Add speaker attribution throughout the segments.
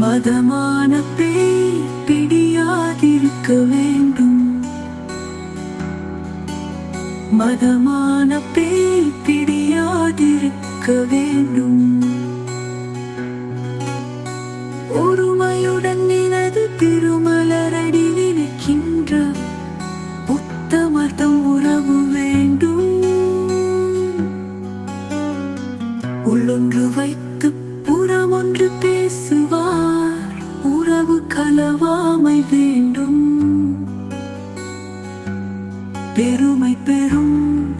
Speaker 1: மதமான பேய் பிடியாதிருக்க வேண்டும். மதமான பேய் பிடியாதிருக்க வேண்டும். ஒருமையுடன் எனது திரு பெருமை வேண்டும். பெருமை பெறும்.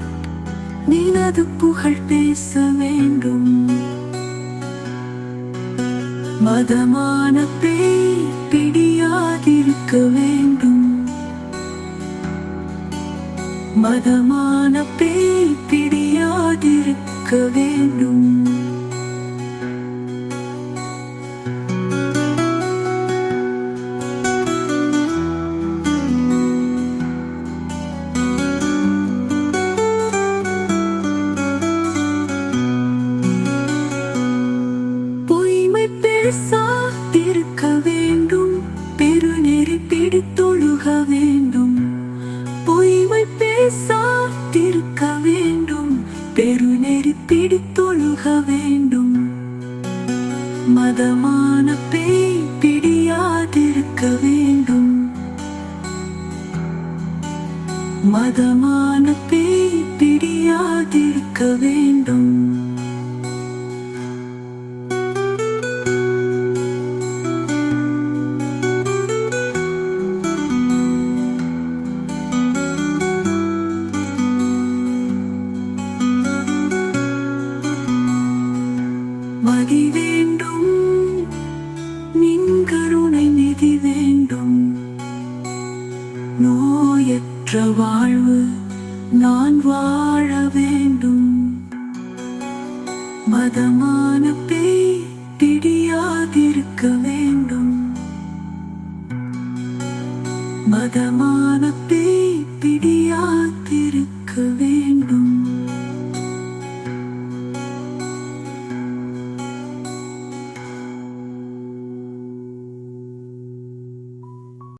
Speaker 1: நினது புகழ் பேச வேண்டும். மதமான பேய் பிடியாதிருக்க வேண்டும். மதமான பேய் பிடியாதிருக்க வேண்டும் பிடித்தொழுக வேண்டும். மதமான பேய் பிடியாதிருக்க வேண்டும். மதமான பேய் பிடியாதிருக்க வேண்டும். மதி வேண்டும். நின் கருணை நிதி வேண்டும். நோயற்ற வாழ்வு நான் வாழ வேண்டும். மதமான பேய் பிடியாதிருக்க வேண்டும். மதமான பேய் பிடியாதிருக்க வேண்டும்.